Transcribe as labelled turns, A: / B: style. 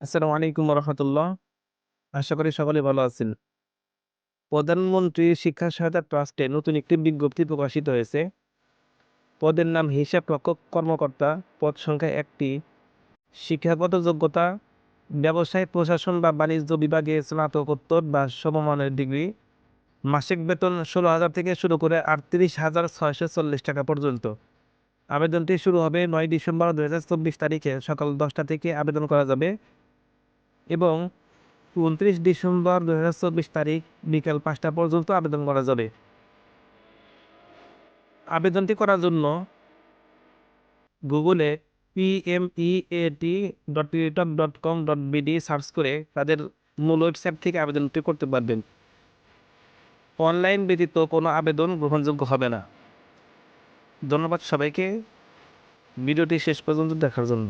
A: আসসালামু আলাইকুম রহমতুল্লাহ আশা করি সকলে ভালো আছেন। প্রধানমন্ত্রী শিক্ষা সহায়তা ট্রাস্টে নতুন একটি বিজ্ঞপ্তি প্রকাশিত হয়েছে। পদের নাম হিসাব রক্ষক কর্মকর্তা, পদ সংখ্যা একটি। শিক্ষাগত যোগ্যতা, ব্যবসায়, প্রশাসন বা বাণিজ্য বিভাগে স্নাতকোত্তর বা সমমানের ডিগ্রি। মাসিক বেতন ষোলো হাজার থেকে শুরু করে আটত্রিশ হাজার ছয়শো চল্লিশ টাকা পর্যন্ত। আবেদনটি শুরু হবে নয় ডিসেম্বর দু হাজার চব্বিশ তারিখে। সকাল দশটা থেকে আবেদন করা যাবে। এবং উনত্রিশ ডিসেম্বর দু হাজার চব্বিশ তারিখ বিকেল পাঁচটা পর্যন্ত আবেদন করা যাবে। আবেদনটি করার জন্য গুগলে PMEAT dot Teletalk dot com dot BD search করে তাদের মূল ওয়েবসাইট থেকে আবেদনটি করতে পারবেন। অনলাইন ব্যতীত কোনো আবেদন গ্রহণযোগ্য হবে না। ধন্যবাদ সবাইকে। ভিডিওটি শেষ পর্যন্ত দেখার জন্য।